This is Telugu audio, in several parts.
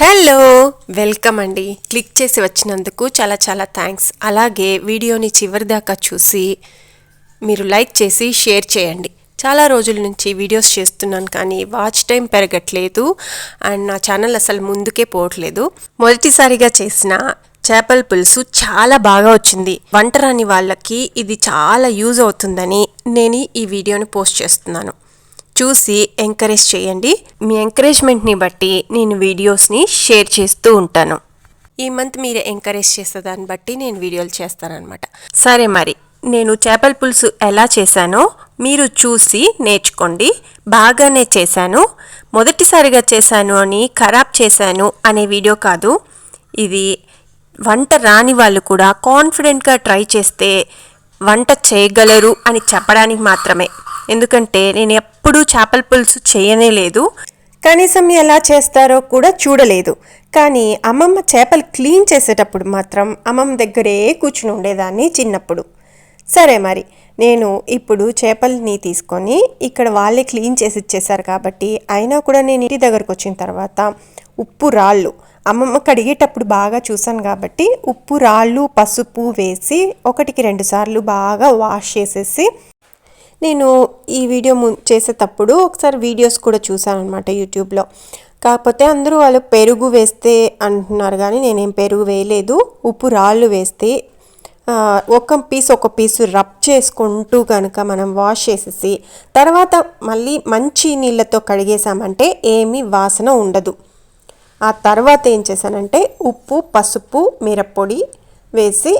హలో వెల్కమ్ అండి. క్లిక్ చేసి వచ్చినందుకు చాలా చాలా థ్యాంక్స్ అలాగే వీడియోని చివరి దాకా చూసి మీరు లైక్ చేసి షేర్ చేయండి. చాలా రోజుల నుంచి వీడియోస్ చేస్తున్నాను కానీ వాచ్ టైం పెరగట్లేదు అండ్ నా ఛానల్ అసలు ముందుకే పోవట్లేదు. మొదటిసారిగా చేసిన చేపల పులుసు చాలా బాగా వచ్చింది. వంటరాని వాళ్ళకి ఇది చాలా యూజ్ అవుతుందని నేను ఈ వీడియోని పోస్ట్ చేస్తున్నాను. చూసి ఎంకరేజ్ చేయండి. మీ ఎంకరేజ్మెంట్ని బట్టి నేను వీడియోస్ని షేర్ చేస్తూ ఉంటాను. ఈ మంత్ మీరు ఎంకరేజ్ చేసే దాన్ని బట్టి నేను వీడియోలు చేస్తానన్నమాట. సరే మరి నేను చేపల పులుసు ఎలా చేశానో మీరు చూసి నేర్చుకోండి. బాగానే చేశాను. మొదటిసారిగా చేశాను అని ఖరాబ్ చేశాను అనే వీడియో కాదు. ఇది వంట రాని వాళ్ళు కూడా కాన్ఫిడెంట్గా ట్రై చేస్తే వంట చేయగలరు అని చెప్పడానికి మాత్రమే. ఎందుకంటే నేను ఎప్పుడూ చేపల పులుసు చేయనే లేదు. కనీసం ఎలా చేస్తారో కూడా చూడలేదు. కానీ అమ్మమ్మ చేపలు క్లీన్ చేసేటప్పుడు మాత్రం అమ్మమ్మ దగ్గరే కూర్చుని ఉండేదాన్ని చిన్నప్పుడు. సరే మరి నేను ఇప్పుడు చేపల్ని తీసుకొని ఇక్కడ వాళ్ళే క్లీన్ చేసి ఇచ్చేసారు కాబట్టి అయినా కూడా నేను ఇంటి దగ్గరకు వచ్చిన తర్వాత ఉప్పు రాళ్ళు అమ్మమ్మ కడిగేటప్పుడు బాగా చూసాను కాబట్టి ఉప్పు రాళ్ళు పసుపు వేసి ఒకటికి రెండు సార్లు బాగా వాష్ చేసేసి నేను ఈ వీడియో ము చేసేటప్పుడు ఒకసారి వీడియోస్ కూడా చూసాను అనమాట యూట్యూబ్లో. కాకపోతే అందరూ వాళ్ళు పెరుగు వేస్తే అంటున్నారు కానీ నేనేం పెరుగు వేయలేదు. ఉప్పు రాళ్ళు వేస్తే ఒక పీస్ ఒక పీసు రబ్ చేసుకుంటూ కనుక మనం వాష్ చేసేసి తర్వాత మళ్ళీ మంచి నీళ్ళతో కడిగేసామంటే ఏమీ వాసన ఉండదు. ఆ తర్వాత ఏం చేశానంటే ఉప్పు పసుపు మిరప్పొడి వేసి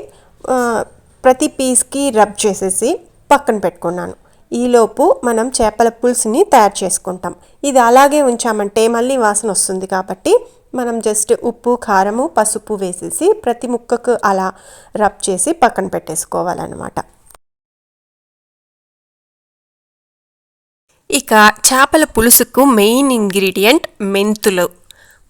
ప్రతి పీస్కి రబ్ చేసేసి పక్కన పెట్టుకున్నాను. ఈలోపు మనం చేపల పులుసుని తయారు చేసుకుంటాం. ఇది అలాగే ఉంచామంటే మళ్ళీ వాసన వస్తుంది కాబట్టి మనం జస్ట్ ఉప్పు కారము పసుపు వేసేసి ప్రతి ముక్కకు అలా రబ్ చేసి పక్కన పెట్టేసుకోవాలన్నమాట. ఇక చేపల పులుసుకు మెయిన్ ఇంగ్రీడియంట్ మెంతులు.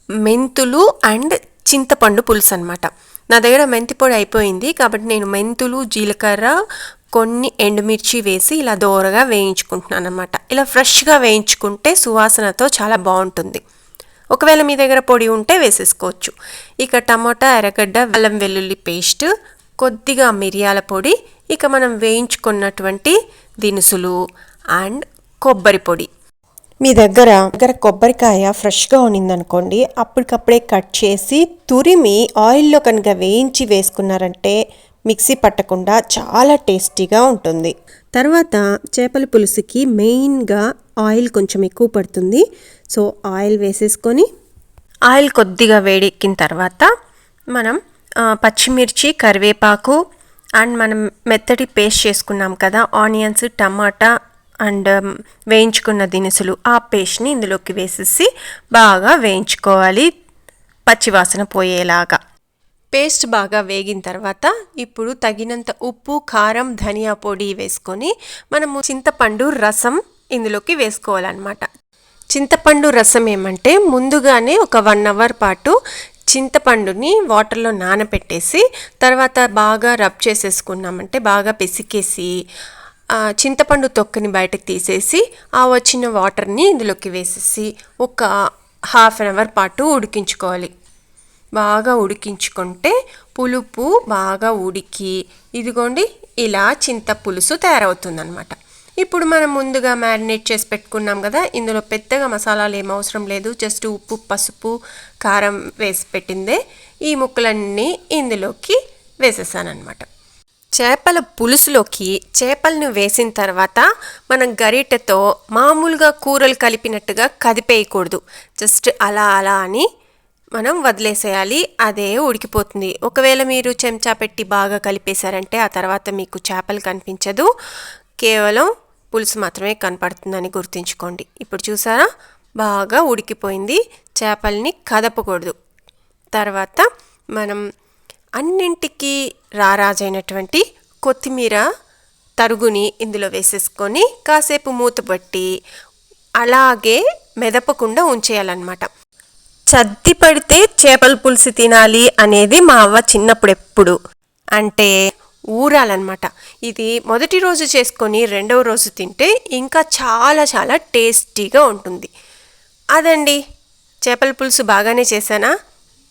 మెంతులు అండ్ చింతపండు పులుసు అనమాట నా దగ్గర మెంతి పొడి అయిపోయింది కాబట్టి నేను మెంతులు జీలకర్ర కొన్ని ఎండుమిర్చి వేసి ఇలా దోరగా వేయించుకుంటున్నాను అనమాట ఇలా ఫ్రెష్గా వేయించుకుంటే సువాసనతో చాలా బాగుంటుంది. ఒకవేళ మీ దగ్గర పొడి ఉంటే వేసేసుకోవచ్చు. ఇక టమాటా ఎర్రగడ్డ అల్లం వెల్లుల్లి పేస్ట్ కొద్దిగా మిరియాల పొడి ఇక మనం వేయించుకున్నటువంటి దినుసులు అండ్ కొబ్బరి పొడి. మీ దగ్గర దగ్గర కొబ్బరికాయ ఫ్రెష్గా ఉన్నిందనుకోండి అప్పటికప్పుడే కట్ చేసి తురిమి ఆయిల్లో కనుక వేయించి వేసుకున్నారంటే మిక్సీ పట్టకుండా చాలా టేస్టీగా ఉంటుంది. తర్వాత చేపల పులుసుకి మెయిన్గా ఆయిల్ కొంచెం ఎక్కువ పడుతుంది. సో ఆయిల్ వేసేసుకొని ఆయిల్ కొద్దిగా వేడెక్కిన తర్వాత మనం పచ్చిమిర్చి కరివేపాకు అండ్ మనం మెత్తటి పేస్ట్ చేసుకున్నాం కదా ఆనియన్స్ టమాటా అండ్ వేయించుకున్న దినుసులు ఆ పేస్ట్ని ఇందులోకి వేసేసి బాగా వేయించుకోవాలి. పచ్చివాసన పోయేలాగా. పేస్ట్ బాగా వేగిన తర్వాత ఇప్పుడు తగినంత ఉప్పు కారం ధనియా పొడి వేసుకొని మనము చింతపండు రసం ఇందులోకి వేసుకోవాలన్నమాట. చింతపండు రసం ఏమంటే ముందుగానే ఒక వన్ అవర్ పాటు చింతపండుని వాటర్లో నానబెట్టేసి తర్వాత బాగా రబ్ చేసేసుకున్నామంటే బాగా పిసికేసి చింతపండు తొక్కని బయటకు తీసేసి ఆ వచ్చిన వాటర్ని ఇందులోకి వేసేసి ఒక హాఫ్ అన్ అవర్ పాటు ఉడికించుకోవాలి. బాగా ఉడికించుకుంటే పులుపు బాగా ఉడికి ఇదిగోండి ఇలా చింత పులుసు తయారవుతుందనమాట ఇప్పుడు మనం ముందుగా మ్యారినేట్ చేసి పెట్టుకున్నాం కదా ఇందులో పెద్దగా మసాలాలు ఏం అవసరం లేదు జస్ట్ ఉప్పు పసుపు కారం వేసి పెట్టిందే. ఈ ముక్కలన్నీ ఇందులోకి వేసేసానమాట చేపల పులుసులోకి చేపలను వేసిన తర్వాత మనం గరిటెతో మామూలుగా కూరలు కలిపినట్టుగా కదిపేయకూడదు. జస్ట్ అలా అలా అని మనం వదిలేసేయాలి అదే ఉడికిపోతుంది. ఒకవేళ మీరు చెంచా పెట్టి బాగా కలిపేశారంటే ఆ తర్వాత మీకు చేపలు కనిపించదు. కేవలం పులుసు మాత్రమే కనపడుతుందని గుర్తుంచుకోండి. ఇప్పుడు చూసారా? బాగా ఉడికిపోయింది. చేపల్ని కదపకూడదు. తర్వాత మనం అన్నింటికి రారాజైనటువంటి కొత్తిమీర తరుగుని ఇందులో వేసేసుకొని కాసేపు మూతబట్టి అలాగే మెదపకుండా ఉంచేయాలన్నమాట. చద్ది పడితే చేపల పులుసు తినాలి అనేది మా అవ్వ చిన్నప్పుడు ఎప్పుడు అంటే ఊరాలన్నమాట. ఇది మొదటి రోజు చేసుకొని రెండవ రోజు తింటే ఇంకా చాలా చాలా టేస్టీగా ఉంటుంది. అదండి. చేపల పులుసు బాగానే చేశానా?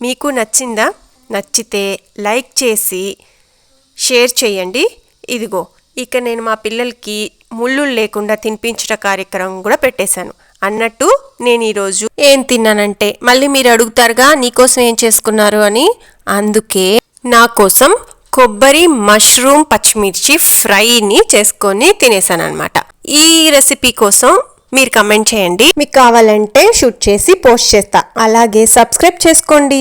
మీకు నచ్చిందా? నచ్చితే లైక్ చేసి షేర్ చేయండి. ఇదిగో ఇక నేను మా పిల్లలకి ముళ్ళు లేకుండా తినిపించట కార్యక్రమం కూడా పెట్టేశాను. అన్నట్టు నేను ఈరోజు ఏం తిన్నానంటే మళ్ళీ మీరు అడుగుతారుగా నీకోసం ఏం చేసుకున్నారు అని. అందుకే నా కోసం కొబ్బరి మష్రూమ్ పచ్చిమిర్చి ఫ్రైని చేసుకొని తినేసాను అనమాట ఈ రెసిపీ కోసం మీరు కమెంట్ చేయండి. మీకు కావాలంటే షూట్ చేసి పోస్ట్ చేస్తా. అలాగే సబ్స్క్రైబ్ చేసుకోండి.